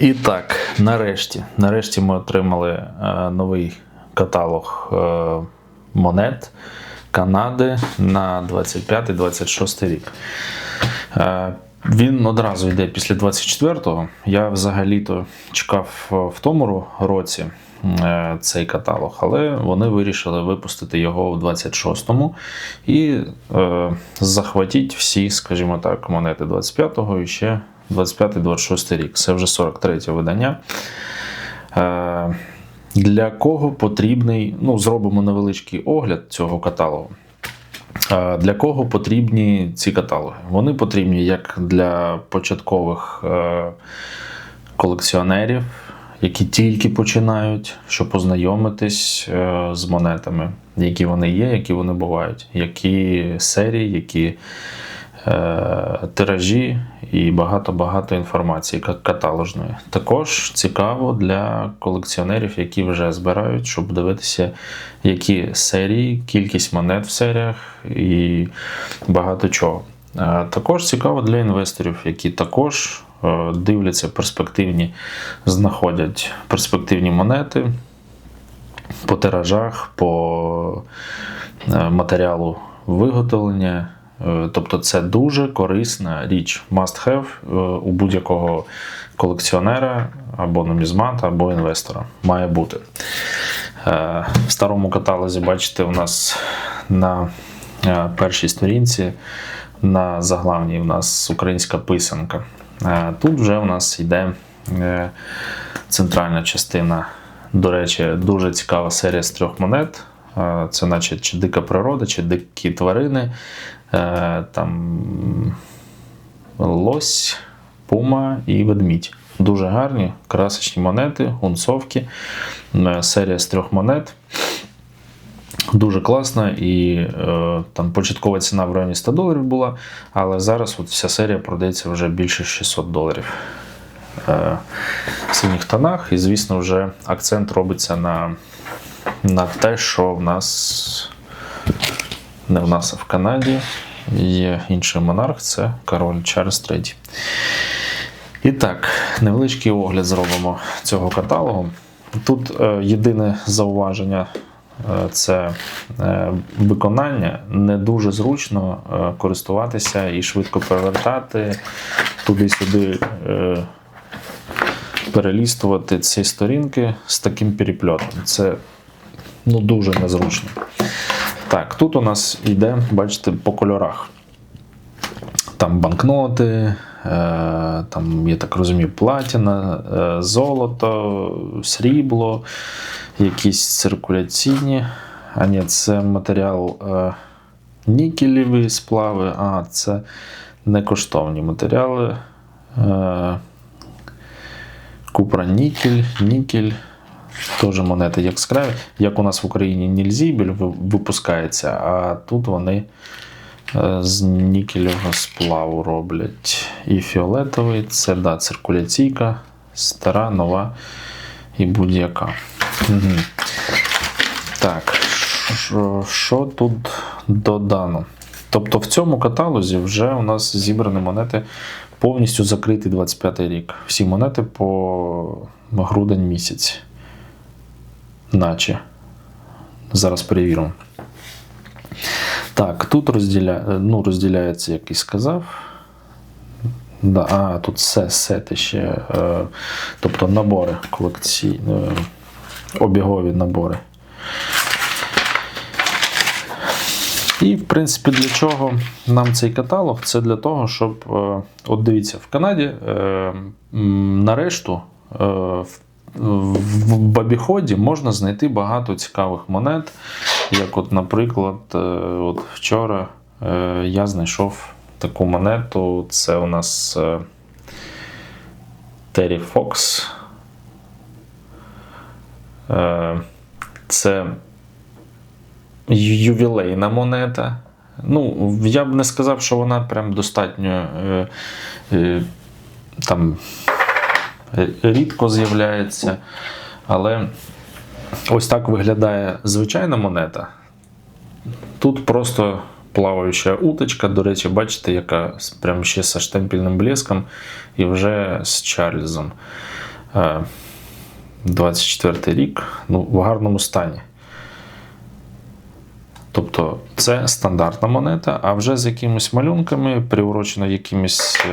І так, нарешті, нарешті ми отримали е, новий каталог е, монет Канади на 25-26 рік. Е, він одразу йде після 24-го. Я взагалі-то чекав в тому році цей каталог, але вони вирішили випустити його в 26-му і захватіть всі, скажімо так, монети 25-го і ще 25-26 рік. Це вже 43 видання. Е, для кого потрібний, ну, зробимо невеличкий огляд цього каталогу. Е, Для кого потрібні ці каталоги? Вони потрібні як для початкових е, колекціонерів, які тільки починають, щоб познайомитись з монетами, які вони є, які вони бувають, які серії, які тиражі і багато-багато інформації ка- каталожної. Також цікаво для колекціонерів, які вже збирають, щоб дивитися, які серії, кількість монет в серіях і багато чого. Е, Також цікаво для інвесторів, які також е, дивляться перспективні, знаходять перспективні монети по тиражах, по е, матеріалу виготовлення. Е, Тобто це дуже корисна річ, must have е, у будь-якого колекціонера або нумізмата, або інвестора. Має бути. Е, В старому каталозі, бачите, у нас на першій сторінці на заглавній у нас українська писанка. Тут вже у нас йде центральна частина. До речі, дуже цікава серія з трьох монет. Це, наче, чи дика природа, чи дикі тварини. Е, Там лось, пума і ведмідь. Дуже гарні, красочні монети, гунцовки. Е, Серія з трьох монет. Дуже класна, і е, там початкова ціна в районі 100 доларів була, але зараз от вся серія продається вже більше 600 доларів е, в синіх тонах. І, звісно, вже акцент робиться на, на те, що в нас не в нас, а в Канаді є інший монарх це король Чарльз III. І так, невеличкий огляд зробимо цього каталогу. Тут е, єдине зауваження е, це е, виконання. Не дуже зручно е, користуватися і швидко перевертати туди-сюди. Перелістувати ці сторінки з таким перепльотом. Це ну, дуже незручно. Так, тут у нас йде, бачите, по кольорах. Там банкноти, е, там, я так розумію, платіна, е, золото, срібло, якісь циркуляційні. А ні, це матеріал е, нікелеві сплави, а це не коштовні матеріали. Купра нікель, нікель. Теж монети яскраві. Як у нас в Україні нільзібель випускається, а тут вони е, з нікельового сплаву роблять. І фіолетовий це да, циркуляційка, стара, нова і будь-яка. Угу. Так, що, тут додано? Тобто в цьому каталозі вже у нас зібрані монети повністю закритий 25 рік. Всі монети по грудень місяць. Наче. Зараз перевіримо. Так, тут розділя... ну, розділяється, як і сказав. Да, а, тут все, сети ще. Е, тобто набори колекційні, е, обігові набори. І, в принципі, для чого нам цей каталог? Це для того, щоб. е, От дивіться, в Канаді на е, в, в можна знайти багато цікавих монет. Як, от, наприклад, е, от вчора е, я знайшов таку монету. Це у нас е, Террі Фокс. Це ювілейна монета. Ну, я б не сказав, що вона прям достатньо там рідко з'являється. Але ось так виглядає звичайна монета. Тут просто плаваюча уточка. До речі, бачите, яка з- прям ще зі штемпельним блеском і вже з Чарльзом. Е, 24 рік, ну, в гарному стані. Тобто це стандартна монета, а вже з якимись малюнками, приурочено якимось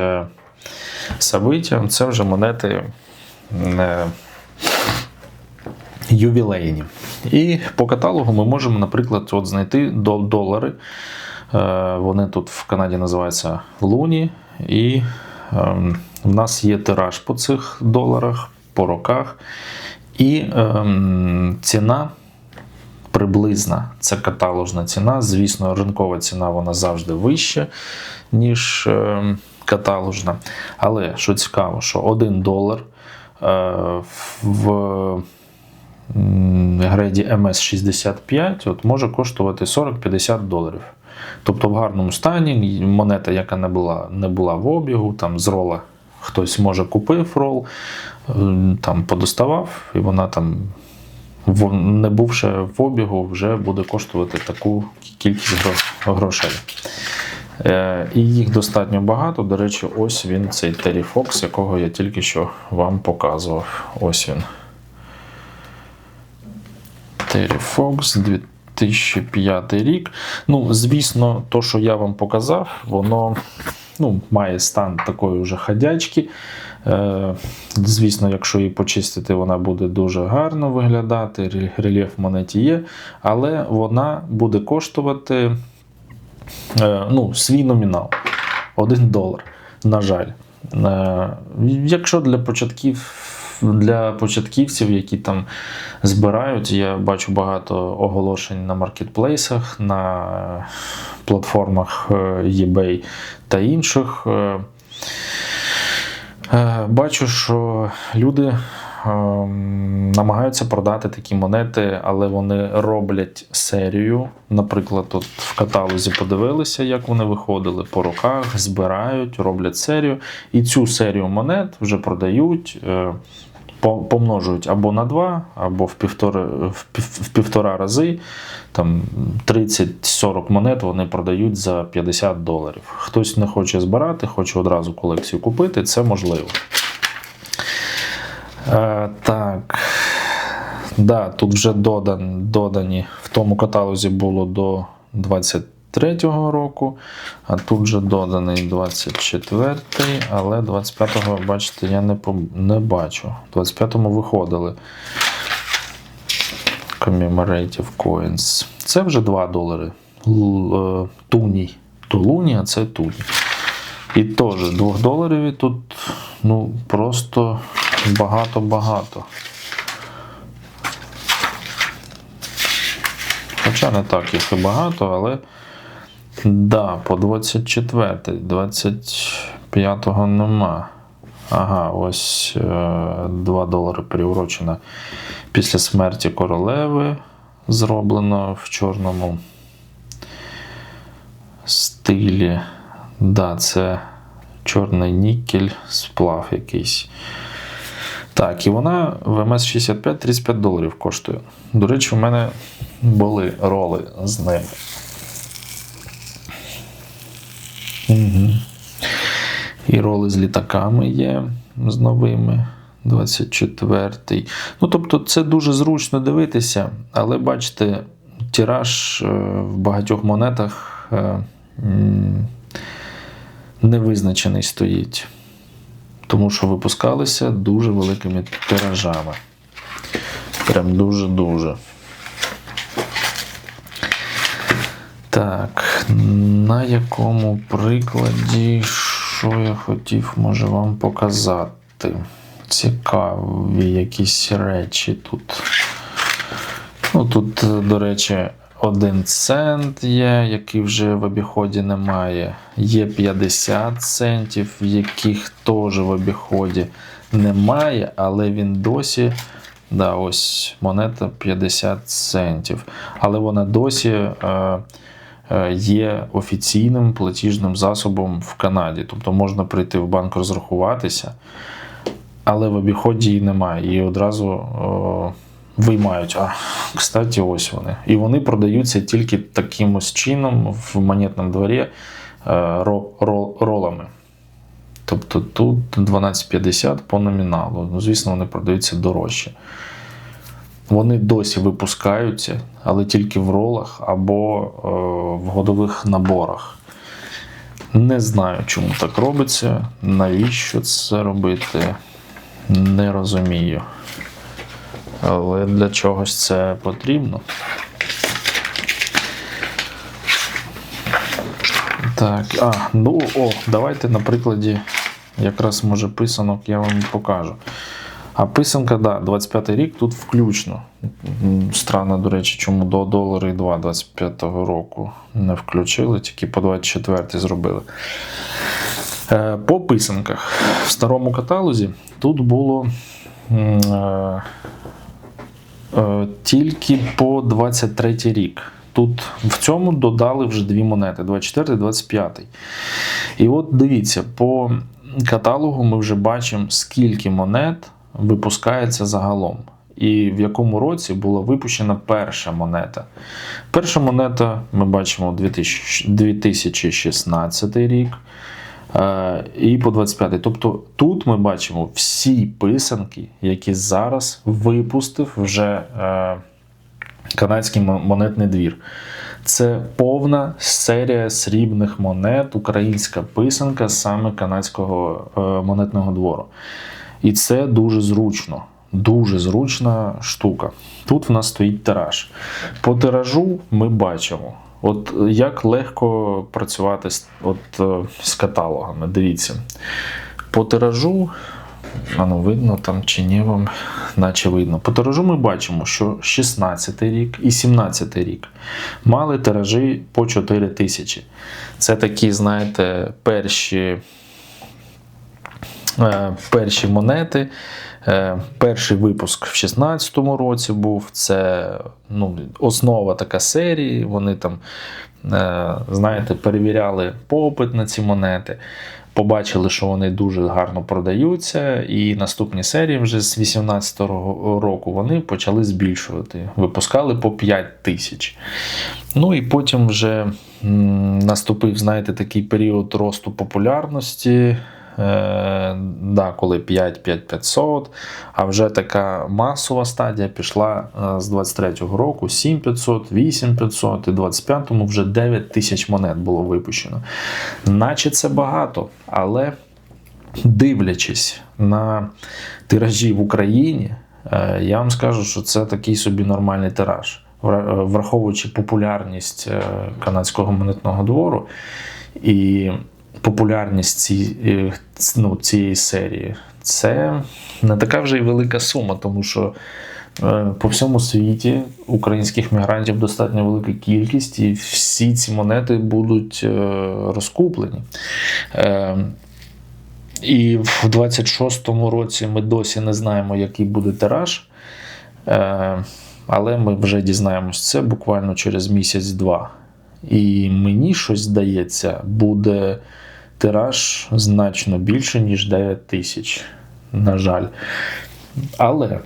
событиям, це вже монети е, ювілейні. І по каталогу ми можемо, наприклад, от знайти долари. Е, Вони тут в Канаді називаються Луні. І ем, в нас є тираж по цих доларах, по роках. І ем, ціна приблизна. Це каталожна ціна. Звісно, ринкова ціна вона завжди вища, ніж ем, каталожна. Але що цікаво, що 1 долар е, в греді MS65 от, може коштувати 40-50 доларів. Тобто в гарному стані монета, яка не була, не була в обігу, там з рола хтось може купив рол, е, там подоставав, і вона там, не бувши в обігу, вже буде коштувати таку кількість грошей. Е, І їх достатньо багато. До речі, ось він, цей Terry Fox, якого я тільки що вам показував. Ось він. Terry Fox 2005 рік. Ну, звісно, то, що я вам показав, воно ну, має стан такої вже ходячки. Е, звісно, якщо її почистити, вона буде дуже гарно виглядати. Рельєф монеті є, але вона буде коштувати ну, свій номінал 1 долар. На жаль. Е, якщо для початків. Для початківців, які там збирають, я бачу багато оголошень на маркетплейсах, на платформах е, eBay та інших. Е, Е, Бачу, що люди намагаються продати такі монети, але вони роблять серію. Наприклад, от в каталозі подивилися, як вони виходили по роках, збирають, роблять серію. І цю серію монет вже продають. е, Помножують або на два, або в півтора, в півтора рази. Там 30-40 монет вони продають за 50 доларів. Хтось не хоче збирати, хоче одразу колекцію купити, це можливо. Е, так. Да, тут вже додан, додані. В тому каталозі було до 23-го року, а тут вже доданий 24-й, але 25-го, бачите, я не, поб- не бачу. В 25-му виходили. Commemorative Coins. Це вже 2 долари. Е, Туній. То луні, а це туні. І теж 2 доларів тут ну, просто багато-багато. Хоча не так їх і багато, але да, по 24, 25-го нема. Ага, ось е, 2 долари приурочено після смерті королеви. Зроблено в чорному стилі. Да, це чорний нікель, сплав якийсь. Так, і вона в МС-65 35 доларів коштує. До речі, у мене були роли з ними. Угу. І роли з літаками є з новими. 24-й. Ну, тобто, це дуже зручно дивитися, але бачите, тираж е, в багатьох монетах е, м, невизначений стоїть. Тому що випускалися дуже великими тиражами. Прям дуже-дуже. Так, на якому прикладі, що я хотів, може вам показати? Цікаві якісь речі тут. Ну, тут, до речі, один цент є, який вже в обіході немає. Є 50 центів, яких теж в обіході немає, але він досі. Да, ось монета 50 центів. Але вона досі е, е, є офіційним платіжним засобом в Канаді. Тобто можна прийти в банк розрахуватися, але в обіході її немає. І одразу о, виймають. А, кстати, ось вони. І вони продаються тільки таким ось чином в монетному дворі е, ро, ро, ролами. Тобто тут 12,50 по номіналу. Ну, звісно, вони продаються дорожче. Вони досі випускаються, але тільки в ролах або е, в годових наборах. Не знаю, чому так робиться, навіщо це робити, не розумію. Але для чогось це потрібно. Так, а, ну о, давайте на прикладі якраз може писанок я вам покажу. А писанка, да, 25 й рік тут включно. Странно, до речі, чому до долари 2 25-го року не включили, тільки по 24-й зробили. Е, По писанках в старому каталозі тут було е, тільки по 23 рік. Тут в цьому додали вже дві монети: 24 і 25. І от дивіться, по каталогу ми вже бачимо, скільки монет випускається загалом. І в якому році була випущена перша монета. Перша монета ми бачимо 2000 2016 рік. Е, і по 25. Тобто тут ми бачимо всі писанки, які зараз випустив вже е, канадський монетний двір. Це повна серія срібних монет, українська писанка саме канадського е, монетного двору. І це дуже зручно. Дуже зручна штука. Тут в нас стоїть тираж. По тиражу ми бачимо, от як легко працювати от, е, з каталогами. Дивіться. По тиражу, ну видно там чи ні вам, наче видно. По тиражу ми бачимо, що 16 рік і 17 рік мали тиражі по 4 тисячі. Це такі, знаєте, перші е, перші монети. Е, Перший випуск в 16-му році був. Це ну, основа така серії. Вони там, е, знаєте, перевіряли попит на ці монети. Побачили, що вони дуже гарно продаються, і наступні серії вже з 18-го року вони почали збільшувати. Випускали по 5 тисяч. Ну і потім вже наступив, знаєте, такий період росту популярності. Е, да, коли 5 5500, а вже така масова стадія пішла е, з 23-го року 7500, 8500 і 25-му вже 9 тисяч монет було випущено. Наче це багато, але дивлячись на тиражі в Україні, е, я вам скажу, що це такий собі нормальний тираж. Враховуючи популярність канадського монетного двору і популярність ці, е, ну, цієї серії, це не така вже й велика сума, тому що е, по всьому світі українських мігрантів достатньо велика кількість, і всі ці монети будуть е, розкуплені. І в 26-му році ми досі не знаємо, який буде тираж. Але ми вже дізнаємось це буквально через місяць-два. І мені щось здається, буде тираж значно більше, ніж 9 тисяч. На жаль. Але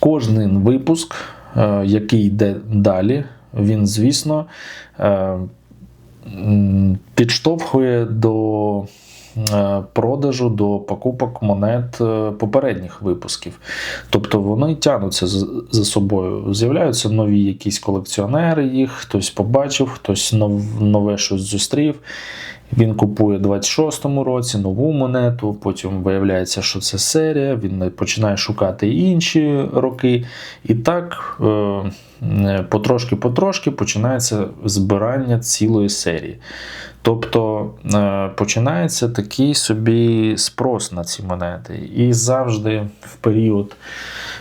кожен випуск, е, який йде далі, він, звісно, е, підштовхує до е, продажу, до покупок монет попередніх випусків. Тобто вони тягнуться за собою. З'являються нові якісь колекціонери їх, хтось побачив, хтось нове щось зустрів. Він купує в 26-му році нову монету, потім виявляється, що це серія, він починає шукати інші роки. І так е, е, потрошки-потрошки починається збирання цілої серії. Тобто е, починається такий собі спрос на ці монети. І завжди в період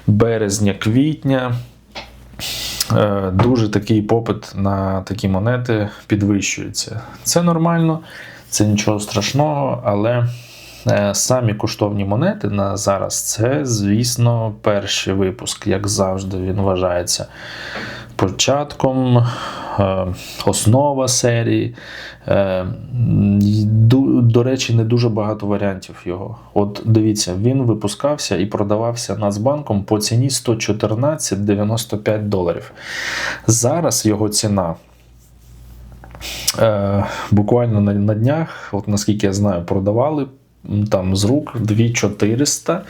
березня-квітня е, дуже такий попит на такі монети підвищується. Це нормально, це нічого страшного, але е, самі коштовні монети на зараз це, звісно, перший випуск, як завжди, він вважається початком, е, основа серії. Е, До речі, не дуже багато варіантів його. От дивіться, він випускався і продавався Нацбанком по ціні 114,95 доларів. Зараз його ціна Е, буквально на, днях, от наскільки я знаю, продавали там з рук 2400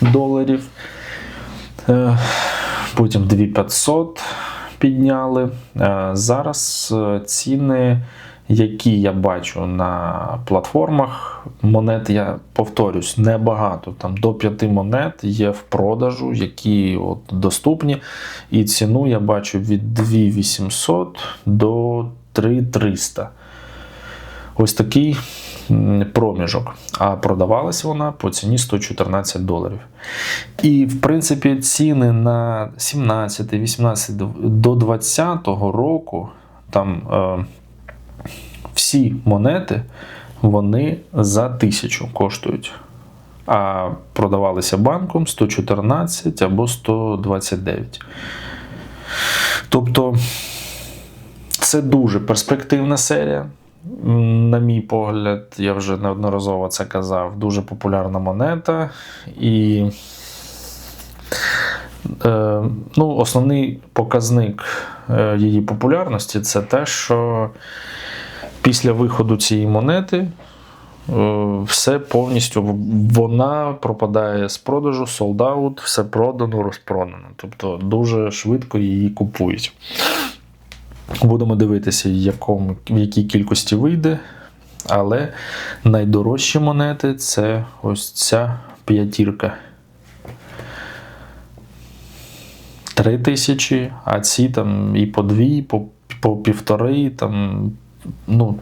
доларів. Е, потім 2500 підняли. Е, зараз е, ціни, які я бачу на платформах, монет, я повторюсь, небагато. Там до 5 монет є в продажу, які от доступні. І ціну я бачу від 2800 до 3300. Ось такий проміжок. А продавалася вона по ціні 114 доларів. І, в принципі, ціни на 17, 18 до 20 року там е, всі монети вони за тисячу коштують. А продавалися банком 114 або 129. Тобто це дуже перспективна серія. На мій погляд, я вже неодноразово це казав, дуже популярна монета. І е, ну, основний показник е, її популярності це те, що після виходу цієї монети е, все повністю вона пропадає з продажу, солдаут, все продано, розпродано. Тобто дуже швидко її купують. Будемо дивитися, якому, в якій кількості вийде. Але найдорожчі монети це ось ця п'ятірка. Три тисячі, а ці там і по дві, по, по півтори, там, ну,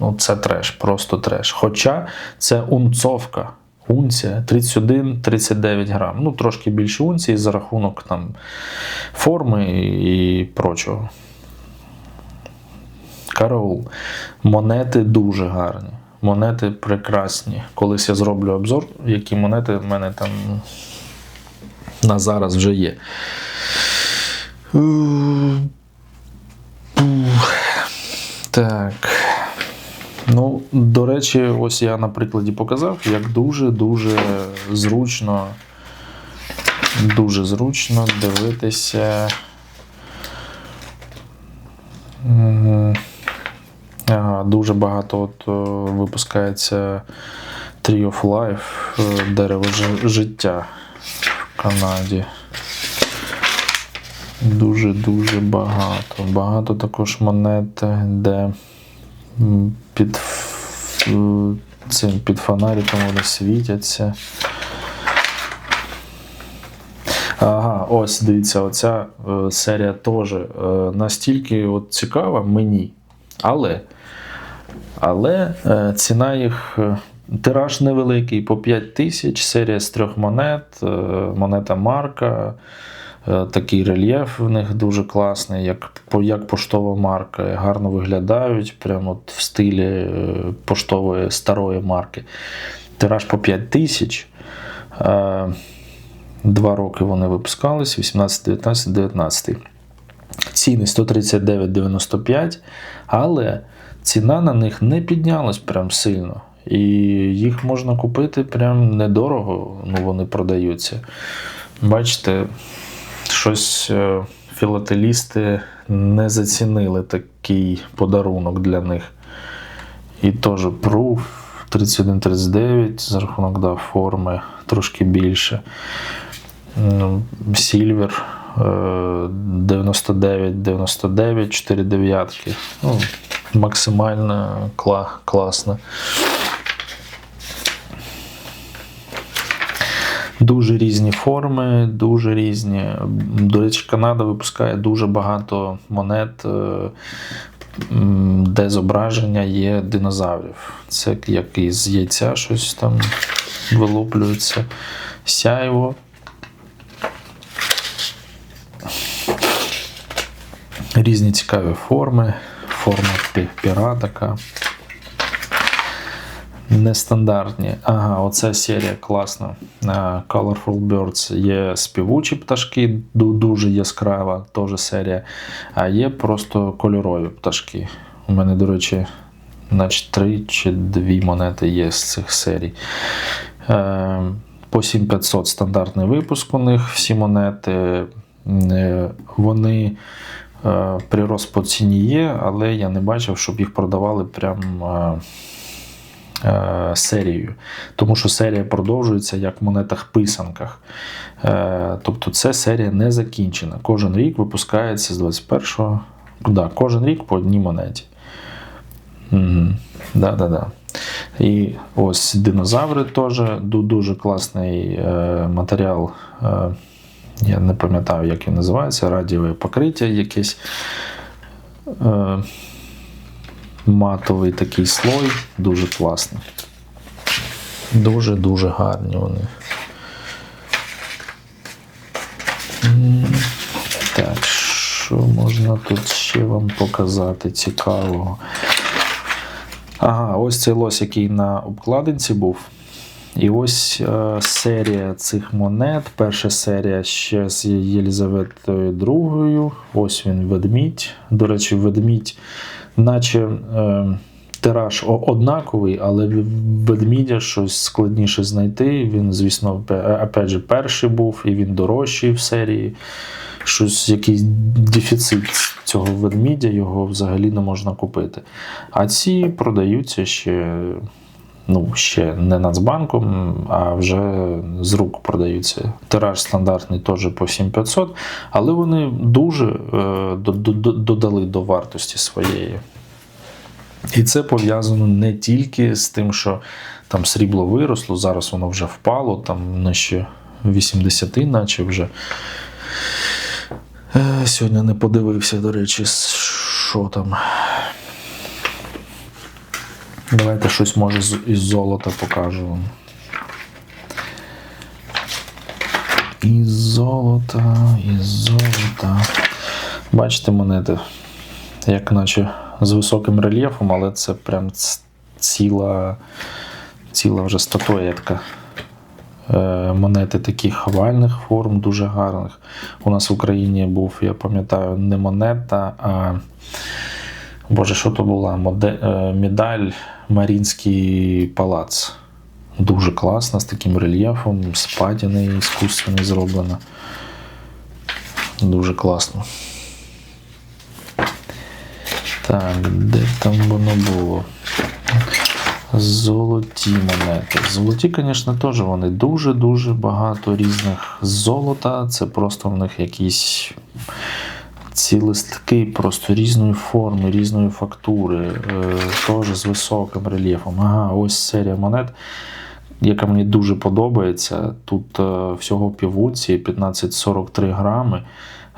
ну, це треш, просто треш. Хоча це унцовка. Унція 31-39 грам. Ну, трошки більше унції за рахунок там, форми і прочого. Караул. Монети дуже гарні. Монети прекрасні. Колись я зроблю обзор, які монети в мене там на зараз вже є. Так. Ну, до речі, ось я на прикладі показав, як дуже-дуже зручно, дуже зручно дивитися. Дуже багато от, е, випускається Tree of Life, е, дерево життя в Канаді. Дуже-дуже багато. Багато також монет, де під, е, цим, під фонариком вони світяться. Ага, ось дивіться, оця серія теж настільки от цікава мені. Але, але е, ціна їх. е, Тираж невеликий по 5 тисяч, серія з трьох монет, е, монета марка, такий рельєф в них дуже класний, як, як поштова марка. Гарно виглядають, прямо от в стилі поштової старої марки. Тираж по 5 тисяч. Два роки вони випускались: 18, 19, 19. Ціни 139,95, але ціна на них не піднялась прям сильно. І їх можна купити прям недорого, ну вони продаються. Бачите, щось е, філателісти не зацінили такий подарунок для них. І теж пруф 31-39 за рахунок да, форми трошки більше. Ну, Сільвер е, 99-99, 4 дев'ятки. Ну, максимально кла, класно. Дуже різні форми, дуже різні. До речі, Канада випускає дуже багато монет, е, де зображення є динозаврів. Це як із яйця щось там вилуплюється. Сяйво. Різні цікаві форми. Форма пі- піратика. Нестандартні. Ага, оця серія класна. Colorful Birds. Є співучі пташки, дуже яскрава теж серія. А є просто кольорові пташки. У мене, до речі, наче три чи дві монети є з цих серій. Е, По 7500 стандартний випуск у них всі монети. Е, Вони Прирост по ціні є, але я не бачив, щоб їх продавали прям е, е, серією. Тому що серія продовжується як в монетах-писанках. Е, Тобто це серія не закінчена. Кожен рік випускається з 21-го. Да, кожен рік по одній монеті. Угу. Да, да, да. І ось динозаври теж дуже класний е, матеріал. Я не пам'ятаю, як він називається, радіове покриття якесь. Е, матовий такий слой, дуже класний. Дуже-дуже гарні вони. Так, що можна тут ще вам показати цікавого? Ага, ось цей лось, який на обкладинці був. І ось е, серія цих монет. Перша серія ще з Єлізаветою II. Ось він ведмідь. До речі, ведмідь, наче е, тираж однаковий, але ведмідя щось складніше знайти. Він, звісно, опять же, перший був, і він дорожчий в серії. Щось якийсь дефіцит цього ведмідя, його взагалі не можна купити. А ці продаються ще ну, ще не Нацбанком, а вже з рук продаються. Тираж стандартний теж по 7500, але вони дуже е, до- до- до- додали до вартості своєї. І це пов'язано не тільки з тим, що там срібло виросло, зараз воно вже впало, там нижче 80, наче вже. Е, Сьогодні не подивився, до речі, що там. Давайте щось може із золота покажу вам. Із золота, із золота. Бачите монети, як наче з високим рельєфом, але це прям ціла, ціла вже статуетка. Е, Монети таких овальних форм, дуже гарних. У нас в Україні був, я пам'ятаю, не монета, а Боже, що то була? Моде... е, Медаль Марінський палац. Дуже класна, з таким рельєфом, з патіни іскусственний зроблена. Дуже класно. Так, де там воно було? Золоті монети. Золоті, звісно, теж вони дуже-дуже багато різних золота. Це просто в них якісь ці листки просто різної форми, різної фактури, е, теж з високим рельєфом. Ага, ось серія монет, яка мені дуже подобається. Тут е, всього півунції 1543 грами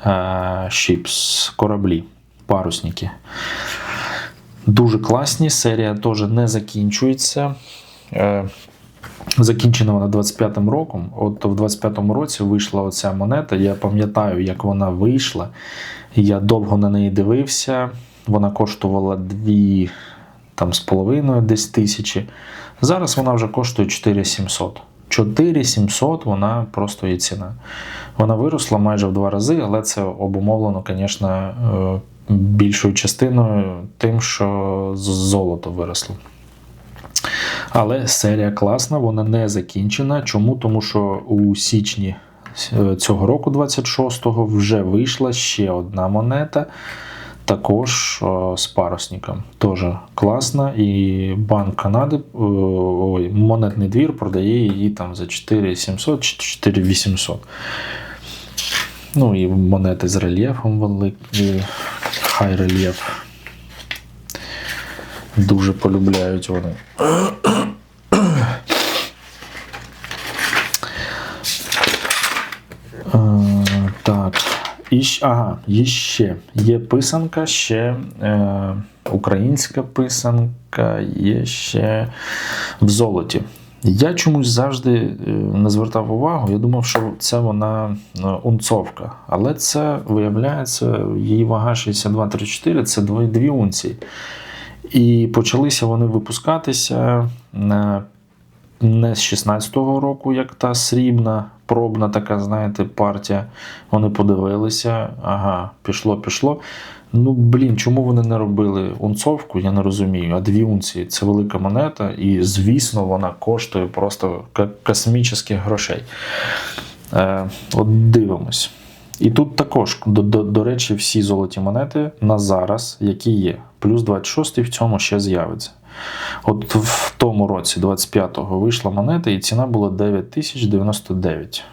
е, шіпс, кораблі, парусники. Дуже класні. Серія теж не закінчується. Е, Закінчена вона 25-м роком. От в 25-му році вийшла оця монета. Я пам'ятаю, як вона вийшла. Я довго на неї дивився. Вона коштувала 2 там, з половиною десь тисячі. Зараз вона вже коштує 4700. 4700 вона просто є ціна. Вона виросла майже в два рази, але це обумовлено, звісно, е, більшою частиною тим, що золото виросло. Але серія класна, вона не закінчена. Чому? Тому що у січні цього року, 26-го, вже вийшла ще одна монета. Також о, з парусником. Теж класна. І Банк Канади, ой, монетний двір продає її там за 4700 чи 4800. Ну і монети з рельєфом великий, хай рельєф. Дуже полюбляють вони. Е, Так. І, щ- ага, і ще є писанка, ще е, українська писанка, є ще в золоті. Я чомусь завжди е, не звертав увагу. Я думав, що це вона е, унцовка. Але це виявляється, її вага 62,34, це дві, унції. І почалися вони випускатися не з 16-го року, як та срібна, пробна така, знаєте, партія. Вони подивилися, ага, пішло, пішло. Ну, блін, чому вони не робили унцовку, я не розумію. А дві унції це велика монета, і, звісно, вона коштує просто космічних грошей. Е, от дивимось. І тут також, до, до, до речі, всі золоті монети на зараз, які є. Плюс 26 в цьому ще з'явиться. От в тому році, 25-го, вийшла монета, і ціна була 9099.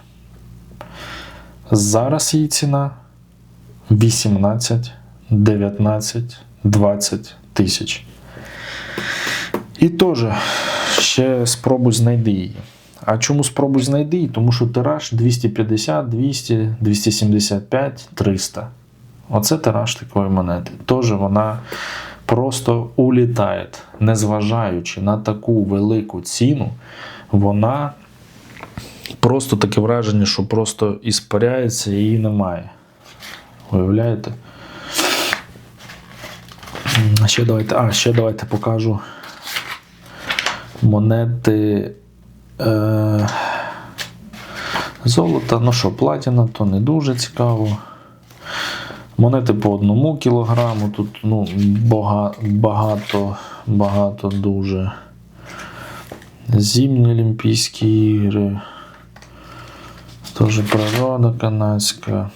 Зараз її ціна 18, 19, 20 тисяч. І теж ще спробуй знайди її. А чому спробуй знайди її? Тому що тираж 250, 200, 275, 300. Оце тираж такої монети. Теж вона просто улітає, незважаючи на таку велику ціну, вона просто таке враження, що просто іспаряється і її немає. Уявляєте? Ще давайте, а, ще давайте покажу монети е, золота. Ну що, платіна, то не дуже цікаво. Монети по одному кілограму. Тут ну, бага, багато, багато дуже. Зимні Олімпійські ігри. Теж природа канадська.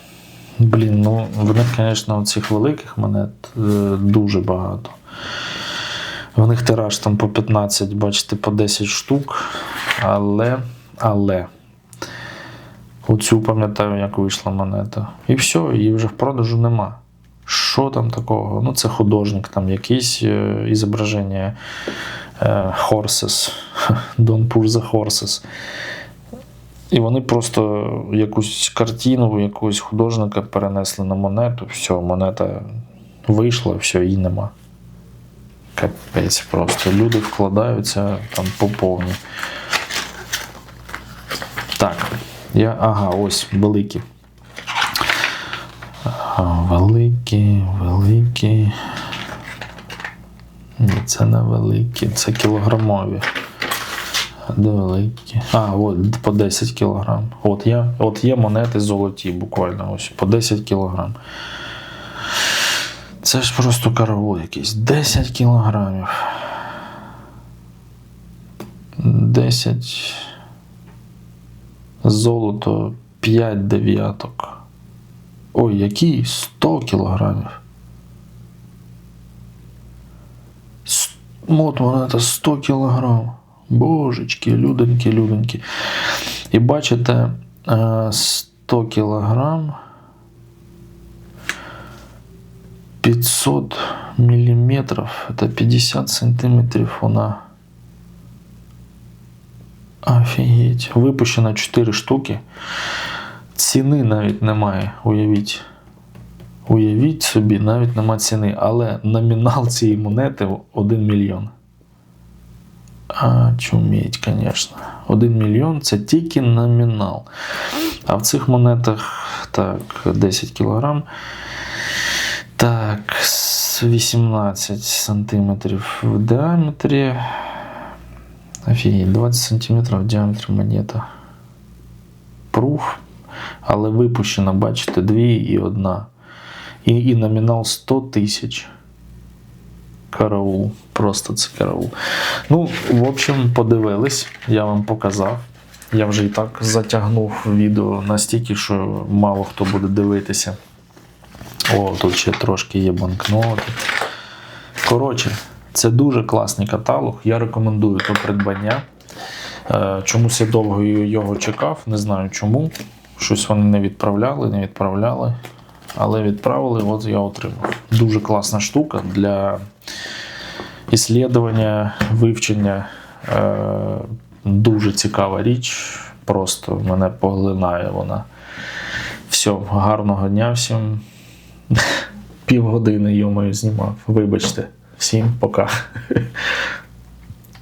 Блін, ну в них, звісно, цих великих монет е, дуже багато. В них тираж там по 15, бачите, по 10 штук. Але, але. Оцю пам'ятаю, як вийшла монета. І все, її вже в продажу нема. Що там такого? Ну, це художник, там якийсь е, ізображення е, horses. Don't push the horses. І вони просто якусь картину, якогось художника перенесли на монету. Все, монета вийшла, все, її нема. Капець просто. Люди вкладаються там по повній. Так, я. Ага, ось великі. Великі, великі. Ні, це не великі, це кілограмові. Де великі? А, от по 10 кілограм. От є, от є монети золоті, буквально ось по 10 кілограм. Це ж просто караул якийсь. 10 кілограмів. 10. Золото 5 дев'яток. Ой, який? 100 кілограмів. С- От монета 100 кілограм. Божечки, люденьки, люденьки. І бачите, е, 100 кілограм. 500 миллиметров, это 50 сантиметрів вона. Офігеть. Випущено 4 штуки. Ціни навіть немає, уявіть. Уявіть собі, навіть нема ціни, але номінал цієї монети 1 мільйон. А, чуміть, звісно. 1 мільйон це тільки номінал. А в цих монетах так, 10 кілограм. Так, 18 сантиметрів в діаметрі. Офігеть, 20 сантиметрів в діаметрі монета. Пруф. Але випущено, бачите, дві і одна. І, і номінал 100 тисяч. Караул. Просто це караул. Ну, в общем, подивились, я вам показав. Я вже і так затягнув відео настільки, що мало хто буде дивитися. О, тут ще трошки є банкноти. Коротше, це дуже класний каталог. Я рекомендую до придбання. Е, Чомусь я довго його чекав, не знаю чому. Щось вони не відправляли, не відправляли. Але відправили, от я отримав. Дуже класна штука для іслідування, вивчення. Е, Дуже цікава річ. Просто мене поглинає вона. Все, гарного дня всім. Півгодини йомою знімав. Вибачте. Всім пока.